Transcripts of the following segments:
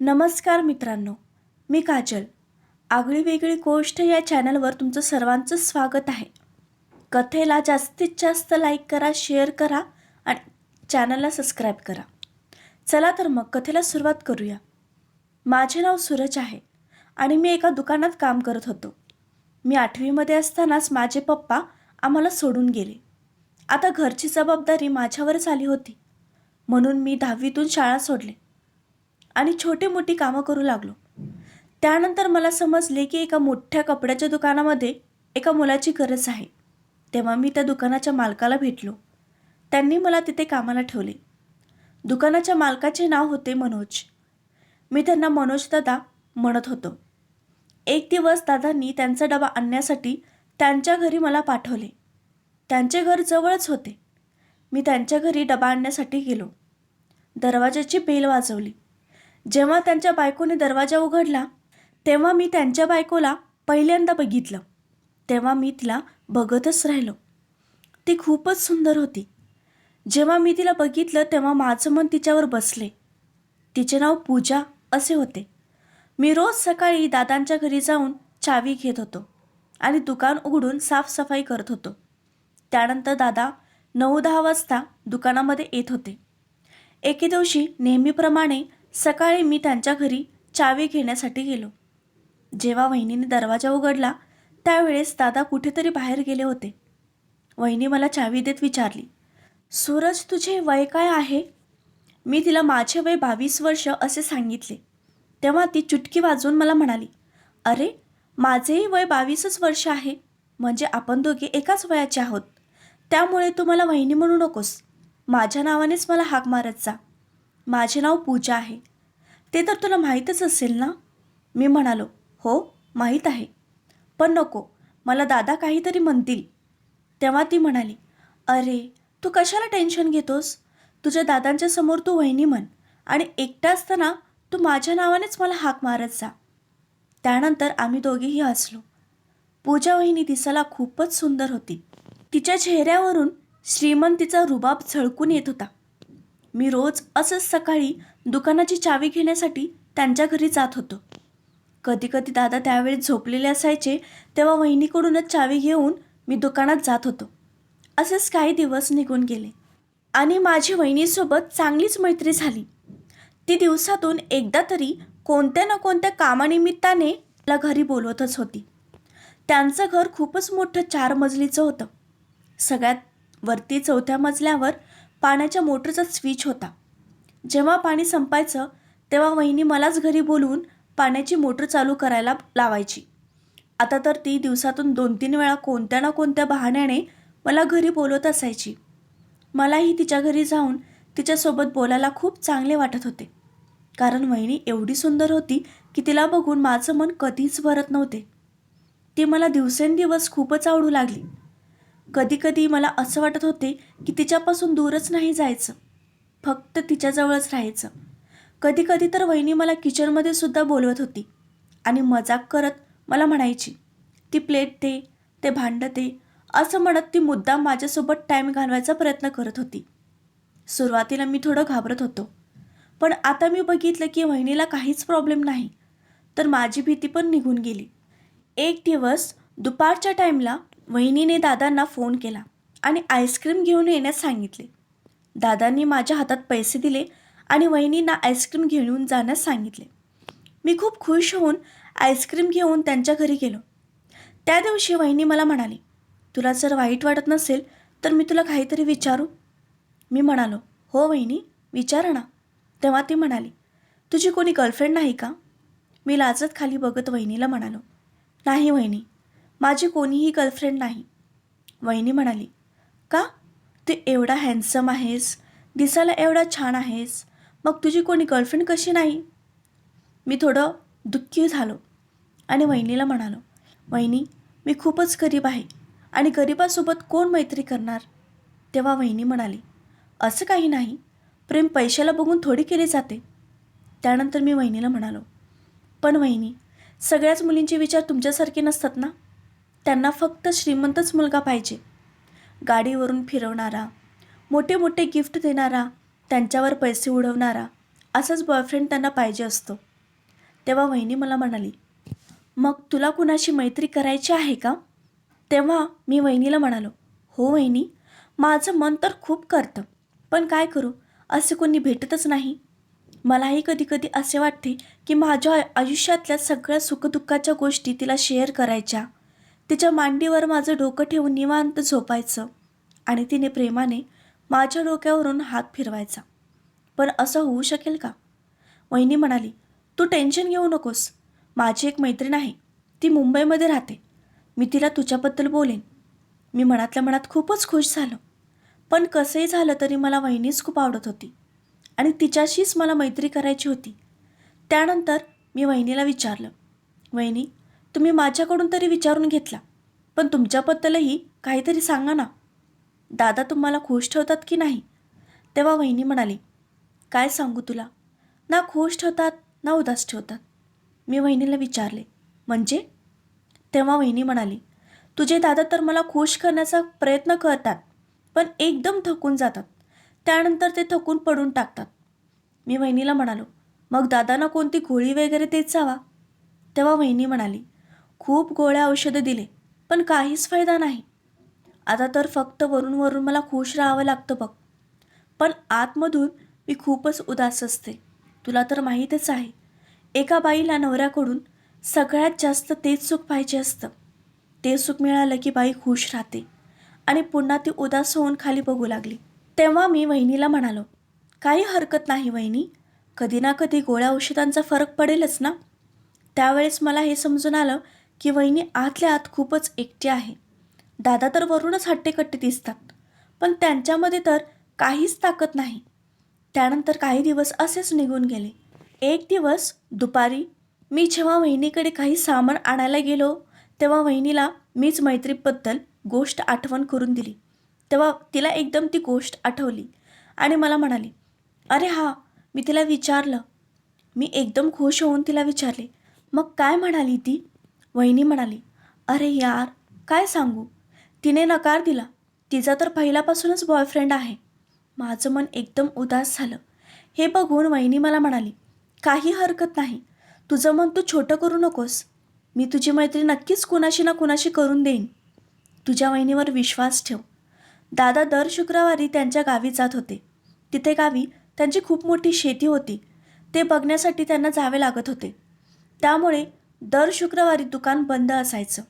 नमस्कार मित्रांनो मी काजल. आगळी वेगळी गोष्ट या चॅनलवर तुमचं सर्वांचं स्वागत आहे. कथेला जास्तीत जास्त लाईक करा शेअर करा आणि चॅनलला सबस्क्राईब करा. चला तर मग कथेला सुरुवात करूया. माझे नाव सूरज आहे आणि मी एका दुकानात काम करत होतो. मी आठवीमध्ये असतानाच माझे पप्पा आम्हाला सोडून गेले. आता घरची जबाबदारी माझ्यावरच आली होती. म्हणून मी दहावीतून शाळा सोडले. आणि छोटी मोठी कामं करू लागलो. त्यानंतर मला समजले की एका मोठ्या कपड्याच्या दुकानामध्ये एका मुलाची गरज आहे. तेव्हा मी त्या दुकानाच्या मालकाला भेटलो. त्यांनी मला तिथे कामाला ठेवले. दुकानाच्या मालकाचे नाव होते मनोज. मी त्यांना मनोज दादा म्हणत होतो. एक दिवस दादांनी त्यांचा डबा आणण्यासाठी त्यांच्या घरी मला पाठवले. त्यांचे घर जवळच होते. मी त्यांच्या घरी डबा आणण्यासाठी गेलो. दरवाजाची बेल वाजवली. जेव्हा त्यांच्या बायकोने दरवाजा उघडला तेव्हा मी त्यांच्या बायकोला पहिल्यांदा बघितलं. तेव्हा मी तिला बघतच राहिलो. ती खूपच सुंदर होती. जेव्हा मी तिला बघितलं तेव्हा माझं मन तिच्यावर बसले. तिचे नाव पूजा असे होते. मी रोज सकाळी दादांच्या घरी जाऊन चावी घेत होतो आणि दुकान उघडून साफसफाई करत होतो. त्यानंतर दादा नऊ दहा वाजता दुकानामध्ये येत होते. एके दिवशी नेहमीप्रमाणे सकाळी मी त्यांच्या घरी चावी घेण्यासाठी गेलो. जेव्हा वहिनीने दरवाजा उघडला त्यावेळेस दादा कुठेतरी बाहेर गेले होते. वहिनी मला चावी देत विचारली सूरज तुझे वय काय आहे? मी तिला माझे वय बावीस वर्ष असे सांगितले. तेव्हा ती चुटकी वाजवून मला म्हणाली अरे माझेही वय बावीसच वर्ष आहे. म्हणजे आपण दोघे एकाच वयाचे आहोत. त्यामुळे तू मला वहिनी म्हणू नकोस. माझ्या नावानेच मला हाक मारत जा. माझे नाव पूजा आहे. ते तर तुला माहीतच असेल ना? मी म्हणालो हो माहीत आहे. पण नको मला दादा काहीतरी म्हणतील. तेव्हा ती म्हणाली अरे तू कशाला टेन्शन घेतोस? तुझ्या दादांच्या समोर तू वहिनी म्हण आणि एकटा असताना तू माझ्या नावानेच मला हाक मारत जा. त्यानंतर आम्ही दोघेही हसलो. पूजा वहिनी दिसायला खूपच सुंदर होती. तिच्या चेहऱ्यावरून श्रीमंतीचा रुबाब झळकून येत होता. मी रोज असंच सकाळी दुकानाची चावी घेण्यासाठी त्यांच्या घरी जात होतो. कधीकधी दादा त्यावेळी झोपलेले असायचे तेव्हा वहिनीकडूनच चावी घेऊन मी दुकानात जात होतो. असेच काही दिवस निघून गेले आणि माझी वहिनीसोबत चांगलीच मैत्री झाली. ती दिवसातून एकदा तरी कोणत्या ना कोणत्या कामानिमित्ताने मला घरी बोलवतच होती. त्यांचं घर खूपच मोठं चार मजलीचं होतं. सगळ्यात वरती चौथ्या मजल्यावर पाण्याच्या मोटरचा स्विच होता. जेव्हा पाणी संपायचं तेव्हा वहिनी मलाच घरी बोलवून पाण्याची मोटर चालू करायला लावायची. आता तर ती दिवसातून दोन तीन वेळा कोणत्या ना कोणत्या बहाण्याने मला घरी बोलवत असायची. मलाही तिच्या घरी जाऊन तिच्यासोबत बोलायला खूप चांगले वाटत होते. कारण वहिनी एवढी सुंदर होती की तिला बघून माझं मन कधीच भरत नव्हते. ती मला दिवसेंदिवस खूपच आवडू लागली. कधीकधी मला असं वाटत होते की तिच्यापासून दूरच नाही जायचं. फक्त तिच्याजवळच राहायचं. कधीकधी तर वहिनी मला किचनमध्ये सुद्धा बोलवत होती आणि मजाक करत मला म्हणायची ती प्लेट दे ते भांडं दे असं म्हणत ती मुद्दाम माझ्यासोबत टाईम घालवायचा प्रयत्न करत होती. सुरुवातीला मी थोडं घाबरत होतो. पण आता मी बघितलं की वहिनीला काहीच प्रॉब्लेम नाही. तर माझी भीती पण निघून गेली. एक दिवस दुपारच्या टाईमला वहिनीने दादांना फोन केला आणि आईस्क्रीम घेऊन येण्यास सांगितले. दादांनी माझ्या हातात पैसे दिले आणि वहिनींना आईस्क्रीम घेऊन जाण्यास सांगितले. मी खूप खुश होऊन आईस्क्रीम घेऊन त्यांच्या घरी गेलो. त्या दिवशी वहिनी मला म्हणाली तुला जर वाईट वाटत नसेल तर मी तुला काहीतरी विचारू. मी म्हणालो हो वहिनी विचारा ना. तेव्हा ती म्हणाली तुझी कोणी गर्लफ्रेंड नाही का? मी लाजत खाली बघत वहिनीला म्हणालो नाही वहिनी माझी कोणीही गर्लफ्रेंड नाही. वहिनी म्हणाली का? तू एवढा हँडसम आहेस दिसायला एवढा छान आहेस मग तुझी कोणी गर्लफ्रेंड कशी नाही? मी थोडं दुःखी झालो आणि वहिनीला म्हणालो वहिनी मी खूपच गरीब आहे आणि गरिबासोबत कोण मैत्री करणार? तेव्हा वहिनी म्हणाली असं काही नाही प्रेम पैशाला बघून थोडी केली जाते. त्यानंतर मी वहिनीला म्हणालो पण वहिनी सगळ्याच मुलींचे विचार तुमच्यासारखे नसतात ना? त्यांना फक्त श्रीमंतच मुलगा पाहिजे. गाडीवरून फिरवणारा मोठे मोठे गिफ्ट देणारा त्यांच्यावर पैसे उडवणारा असाच बॉयफ्रेंड त्यांना पाहिजे असतो. तेव्हा वहिनी मला म्हणाली मग तुला कुणाशी मैत्री करायची आहे का? तेव्हा मी वहिनीला म्हणालो हो वहिनी माझं मन तर खूप करतं पण काय करू? असे कोणी भेटतच नाही. मलाही कधी कधी असे वाटते की माझ्या आय- आयुष्यातल्या सगळ्या सुखदुःखाच्या गोष्टी तिला शेअर करायच्या. तिच्या मांडीवर माझं डोकं ठेवून निवांत झोपायचं आणि तिने प्रेमाने माझ्या डोक्यावरून हात फिरवायचा. पण असं होऊ शकेल का? वहिनी म्हणाली तू टेन्शन घेऊ नकोस. माझी एक मैत्रीण आहे. ती मुंबईमध्ये राहते. मी तिला तुझ्याबद्दल बोलेन. मी मनातल्या मनात खूपच खुश झालो. पण कसंही झालं तरी मला वहिनीच खूप आवडत होती आणि तिच्याशीच मला मैत्री करायची होती. त्यानंतर मी वहिनीला विचारलं वहिनी तुम्ही माझ्याकडून तरी विचारून घेतला. पण तुमच्याबद्दलही काहीतरी सांगा ना. दादा तुम्हाला खुश ठेवतात की नाही? तेव्हा वहिनी म्हणाली काय सांगू तुला? ना खुश ठेवतात ना उदास ठेवतात. मी वहिनीला विचारले म्हणजे? तेव्हा वहिनी म्हणाली तुझे दादा तर मला खुश करण्याचा प्रयत्न करतात पण एकदम थकून जातात. त्यानंतर ते थकून पडून टाकतात. मी वहिनीला म्हणालो मग दादांना कोणती गोळी वगैरे देत जावा? तेव्हा वहिनी म्हणाली खूप गोळ्या औषधं दिले पण काहीच फायदा नाही. आता तर फक्त वरून वरून मला खुश राहावं लागतं बघ. पण आतमधून मी खूपच उदास असते. तुला तर माहीतच आहे एका बाईला नवऱ्याकडून सगळ्यात जास्त तेच सुख पाहिजे असतं. ते सुख मिळालं की बाई खुश राहते आणि पुन्हा ती उदास होऊन खाली बघू लागली. तेव्हा मी वहिनीला म्हणालो काही हरकत नाही वहिनी कधी ना कधी गोळ्या औषधांचा फरक पडेलच ना? त्यावेळेस मला हे समजून आलं की वहिनी आतल्या आत खूपच एकटी आहे. दादा तर वरूनच हट्टेकट्टे दिसतात. पण त्यांच्यामध्ये तर काहीच ताकद नाही. त्यानंतर काही दिवस असेच निघून गेले. एक दिवस दुपारी मी जेव्हा वहिनीकडे काही सामान आणायला गेलो तेव्हा वहिनीला मीच मैत्रीबद्दल गोष्ट आठवण करून दिली. तेव्हा तिला एकदम ती गोष्ट आठवली आणि मला म्हणाली अरे हा मी तिला विचारलं. मी एकदम खुश होऊन तिला विचारले मग काय म्हणाली ती? वहिनी म्हणाली अरे यार काय सांगू? तिने नकार दिला. तिचा तर पहिल्यापासूनच बॉयफ्रेंड आहे. माझं मन एकदम उदास झालं. हे बघून वहिनी मला म्हणाली काही हरकत नाही. तुझं मन तू छोटं करू नकोस. मी तुझी मैत्री नक्कीच कुणाशी ना कुणाशी करून देईन. तुझ्या वहिनीवर विश्वास ठेव. दादा दर शुक्रवारी त्यांच्या गावी जात होते. तिथे गावी त्यांची खूप मोठी शेती होती. ते बघण्यासाठी त्यांना जावे लागत होते. त्यामुळे दर शुक्रवारी दुकान बंद असायचं.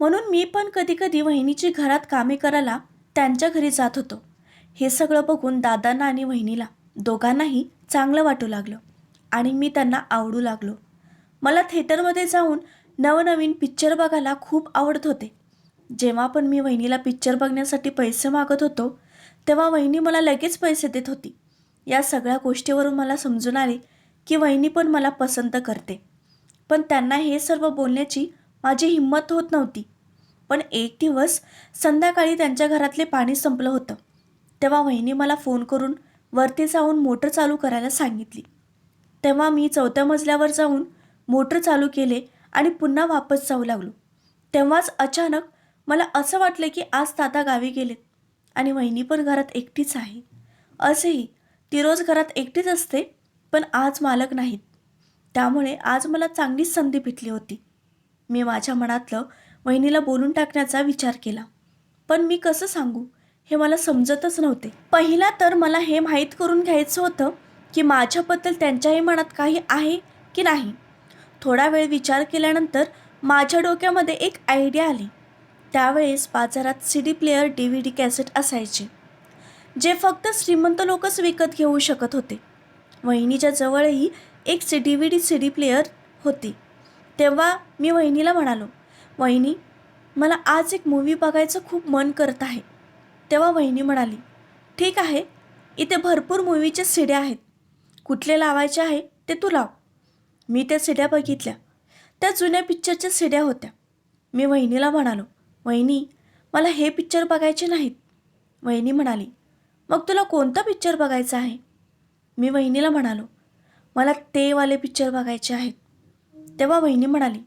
म्हणून मी पण कधीकधी वहिनीची घरात कामे करायला त्यांच्या घरी जात होतो. हे सगळं बघून दादांना आणि वहिनीला दोघांनाही चांगलं वाटू लागलं आणि मी त्यांना आवडू लागलो. मला थिएटरमध्ये जाऊन नवनवीन पिक्चर बघायला खूप आवडत होते. जेव्हा पण मी वहिनीला पिक्चर बघण्यासाठी पैसे मागत होतो तेव्हा वहिनी मला लगेच पैसे देत होती. या सगळ्या गोष्टीवरून मला समजून आले की वहिनी पण मला पसंत करते. पण त्यांना हे सर्व बोलण्याची माझी हिंमत होत नव्हती. पण एक दिवस संध्याकाळी त्यांच्या घरातले पाणी संपलं होतं. तेव्हा वहिनी मला फोन करून वरती जाऊन मोटर चालू करायला सांगितली. तेव्हा मी चौथ्या मजल्यावर जाऊन मोटर चालू केले आणि पुन्हा वापस जाऊ लागलो. तेव्हाच अचानक मला असं वाटलं की आज दादा गावी गेलेत आणि वहिनी पण घरात एकटीच आहे. असेही ती रोज घरात एकटीच असते पण आज मालक नाहीत. त्यामुळे आज मला चांगलीच संधी भेटली होती. मी माझ्या मनातलं वहिनीला बोलून टाकण्याचा विचार केला. पण मी कसं सांगू? हे मला समजतच नव्हते. पहिला तर मला हे माहीत करून घ्यायचं होतं की माझ्याबद्दल त्यांच्याही मनात काही आहे की नाही. थोडा वेळ विचार केल्यानंतर माझ्या डोक्यामध्ये एक आयडिया आली. त्यावेळेस बाजारात C D player D V D cassette असायचे. जे फक्त श्रीमंत लोकच विकत घेऊ शकत होते. वहिनीच्या जवळही एक C D V D C D player होती. तेव्हा मी वहिनीला म्हणालो वहिनी मला आज एक मूवी बघायचं खूप मन करत आहे. तेव्हा वहिनी म्हणाली ठीक आहे इथे भरपूर मूवीच्या सिड्या आहेत. कुठले लावायचे आहे ते तू लाव. मी त्या सिड्या बघितल्या. त्या जुन्या पिक्चरच्या सिड्या होत्या. मी वहिनीला म्हणालो वहिनी मला हे पिक्चर बघायचे नाहीत. वहिनी म्हणाली मग तुला कोणता पिक्चर बघायचा आहे? मी वहिनीला म्हणालो मला ते वाले पिक्चर बघायचे आहेत. तेव्हा वहिनी म्हणाली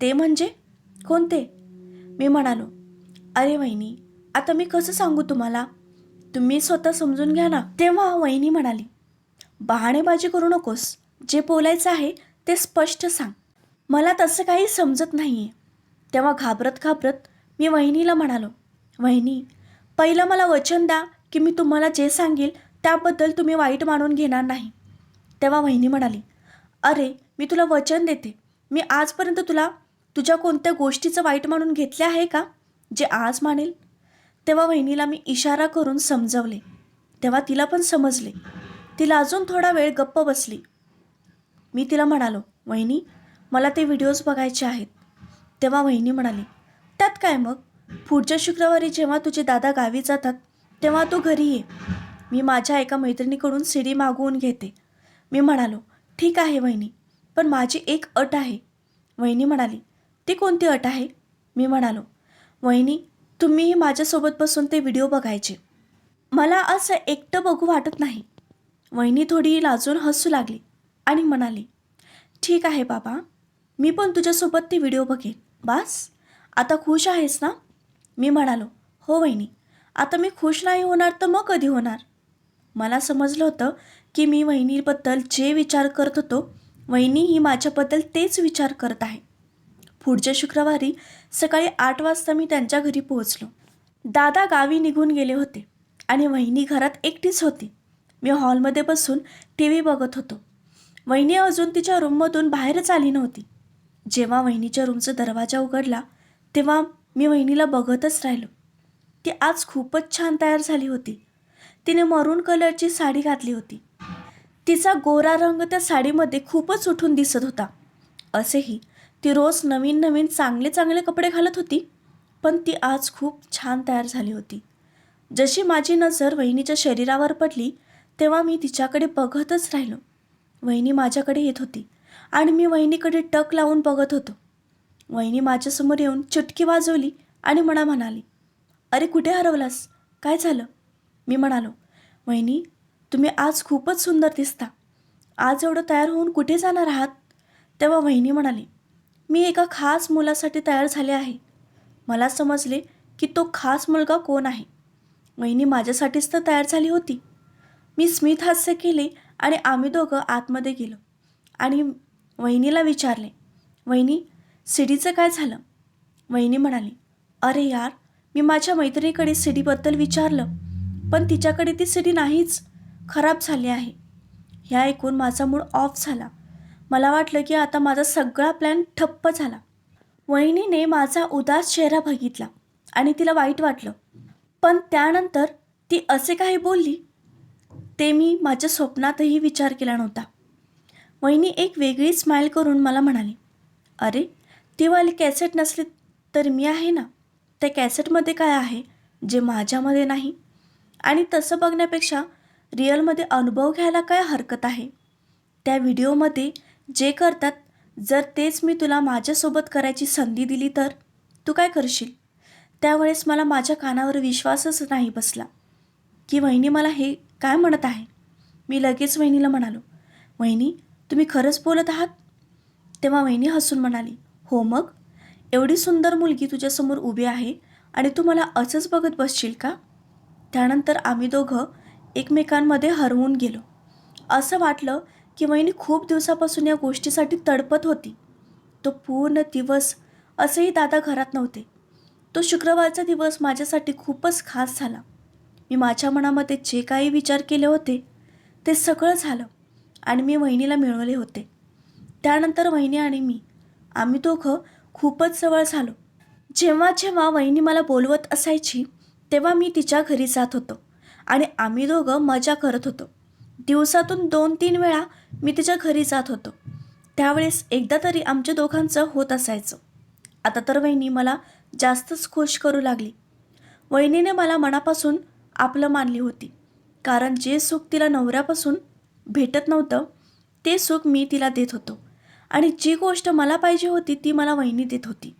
ते म्हणजे? कोणते? मी म्हणालो अरे वहिनी आता मी कसं सांगू तुम्हाला? तुम्ही स्वतः समजून घ्या ना. तेव्हा वहिनी म्हणाली बहाणेबाजी करू नकोस. जे बोलायचं आहे ते स्पष्ट सांग. मला तसं काही समजत नाही आहे तेव्हा घाबरत घाबरत मी वहिनीला म्हणालो वहिनी पहिलं मला वचन द्या की मी तुम्हाला जे सांगेल त्याबद्दल तुम्ही वाईट मानून घेणार नाही. तेव्हा वहिनी म्हणाली अरे मी तुला वचन देते. मी आजपर्यंत तुला तुझ्या कोणत्या गोष्टीचं वाईट मानून घेतले आहे का जे आज मानेल? तेव्हा वहिनीला मी इशारा करून समजवले. तेव्हा तिला पण समजले. तिला अजून थोडा वेळ गप्प बसली. मी तिला म्हणालो वहिनी मला ते व्हिडिओज बघायचे आहेत. तेव्हा वहिनी म्हणाली त्यात काय मग? पुढच्या शुक्रवारी जेव्हा तुझे दादा गावी जातात तेव्हा तू घरी ये. मी माझ्या एका मैत्रिणीकडून सीडी मागवून घेते. मी म्हणालो ठीक आहे वहिनी पण माझी एक अट आहे. वहिनी म्हणाली ती कोणती अट आहे? मी म्हणालो वहिनी तुम्हीही माझ्यासोबत बसून ते व्हिडिओ बघायचे. मला असं एकटं बघू वाटत नाही. वहिनी थोडी लाजून हसू लागली आणि म्हणाली ठीक आहे बाबा मी पण तुझ्यासोबत ते व्हिडिओ बघेन बास. आता खुश आहेस ना? मी म्हणालो हो वहिनी आता मी खुश नाही होणार तर मग कधी होणार? मला समजलं होतं की मी वहिनीबद्दल जे विचार करत होतो वहिनी ही माझ्याबद्दल तेच विचार करत आहे. पुढच्या शुक्रवारी सकाळी आठ वाजता मी त्यांच्या घरी पोहोचलो. दादा गावी निघून गेले होते आणि वहिनी घरात एकटीच होती. मी हॉलमध्ये बसून टी व्ही बघत होतो. वहिनी अजून तिच्या रूममधून बाहेरच आली नव्हती. जेव्हा वहिनीच्या रूमचा दरवाजा उघडला तेव्हा मी वहिनीला बघतच राहिलो. ती आज खूपच छान तयार झाली होती. तिने मरून कलरची साडी घातली होती. तिचा गोरा रंग त्या साडीमध्ये खूपच उठून दिसत होता. असेही ती रोज नवीन नवीन चांगले चांगले कपडे घालत होती पण ती आज खूप छान तयार झाली होती. जशी माझी नजर वहिनीच्या शरीरावर पडली तेव्हा मी तिच्याकडे बघतच राहिलो. वहिनी माझ्याकडे येत होती आणि मी वहिनीकडे टक लावून बघत होतो. वहिनी माझ्यासमोर येऊन चुटकी वाजवली आणि मला म्हणाली अरे कुठे हरवलास? काय झालं? मी म्हणालो वहिनी तुम्ही आज खूपच सुंदर दिसता. आज एवढं तयार होऊन कुठे जाणार आहात? तेव्हा वहिनी म्हणाली मी एका खास मुलासाठी तयार झाले आहे. मला समजले की तो खास मुलगा कोण आहे. वहिनी माझ्यासाठीच तर तयार झाली होती. मी स्मित हास्य केले आणि आम्ही दोघं आतमध्ये गेलो. आणि वहिनीला विचारले वहिनी सिडीचं काय झालं? वहिनी म्हणाली अरे यार मी माझ्या मैत्रिणीकडे सिडीबद्दल विचारलं पण तिच्याकडे ती सिडी नाहीच. खराब झाले आहे. ह्या ऐकून माझा मूड ऑफ झाला. मला वाटलं की आता माझा सगळा प्लॅन ठप्प झाला. वहिनीने माझा उदास चेहरा बघितला आणि तिला वाईट वाटलं. पण त्यानंतर ती असे काही बोलली? ते मी माझ्या स्वप्नातही विचार केला नव्हता. वहिनी एक वेगळी स्माईल करून मला म्हणाली अरे ती वाली कॅसेट नसली तर मी आहे ना? त्या कॅसेटमध्ये काय आहे? जे माझ्यामध्ये नाही. आणि तसं बघण्यापेक्षा रिअलमध्ये अनुभव घ्यायला काय हरकत आहे? त्या व्हिडिओमध्ये जे करतात जर तेच मी तुला माझ्यासोबत करायची संधी दिली तर तू काय करशील? त्यावेळेस मला माझ्या कानावर विश्वासच नाही बसला. की वहिनी मला हे काय म्हणत आहे? मी लगेच वहिनीला म्हणालो वहिनी तुम्ही खरंच बोलत आहात? तेव्हा वहिनी हसून म्हणाली हो मग? एवढी सुंदर मुलगी तुझ्यासमोर उभी आहे आणि तू मला असंच बघत बसशील का? त्यानंतर आम्ही दोघं एकमेकांमध्ये हरवून गेलो. असं वाटलं की वहिनी खूप दिवसापासून या गोष्टीसाठी तडपत होती. तो पूर्ण दिवस असेही दादा घरात नव्हते. तो शुक्रवारचा दिवस माझ्यासाठी खूपच खास झाला. मी माझ्या मनामध्ये जे काही विचार केले होते ते सगळं झालं आणि मी वहिनीला मिळवले होते. त्यानंतर वहिनी आणि मी आम्ही दोघं खूपच जवळ झालो. जेव्हा जेव्हा वहिनी मला बोलवत असायची तेव्हा मी तिच्या घरी जात होतो. आणि आम्ही दोघं मजा करत होतो. दिवसातून दोन तीन वेळा मी तिच्या घरी जात होतो. त्यावेळेस एकदा तरी आमच्या दोघांचं होत असायचं. आता तर वहिनी मला जास्तच खुश करू लागली. वहिनीने मला मनापासून आपलं मानली होती. कारण जे सुख तिला नवऱ्यापासून भेटत नव्हतं ते सुख मी तिला देत होतो. आणि जी गोष्ट मला पाहिजे होती ती मला वहिनी देत होती.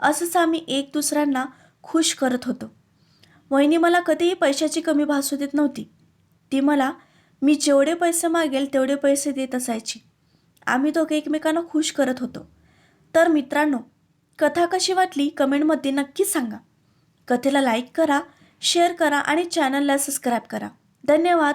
असंच आम्ही एक दुसऱ्यांना खुश करत होतो. वहिनी मला कधीही पैशाची कमी भासू देत नव्हती. ती मला मी जेवढे पैसे मागेल तेवढे पैसे देत असायची. आम्ही दोघे एकमेकांना खुश करत होतो. तर मित्रांनो कथा कशी वाटली कमेंटमध्ये नक्की सांगा. कथेला लाईक करा शेअर करा आणि चॅनलला सबस्क्राईब करा. धन्यवाद.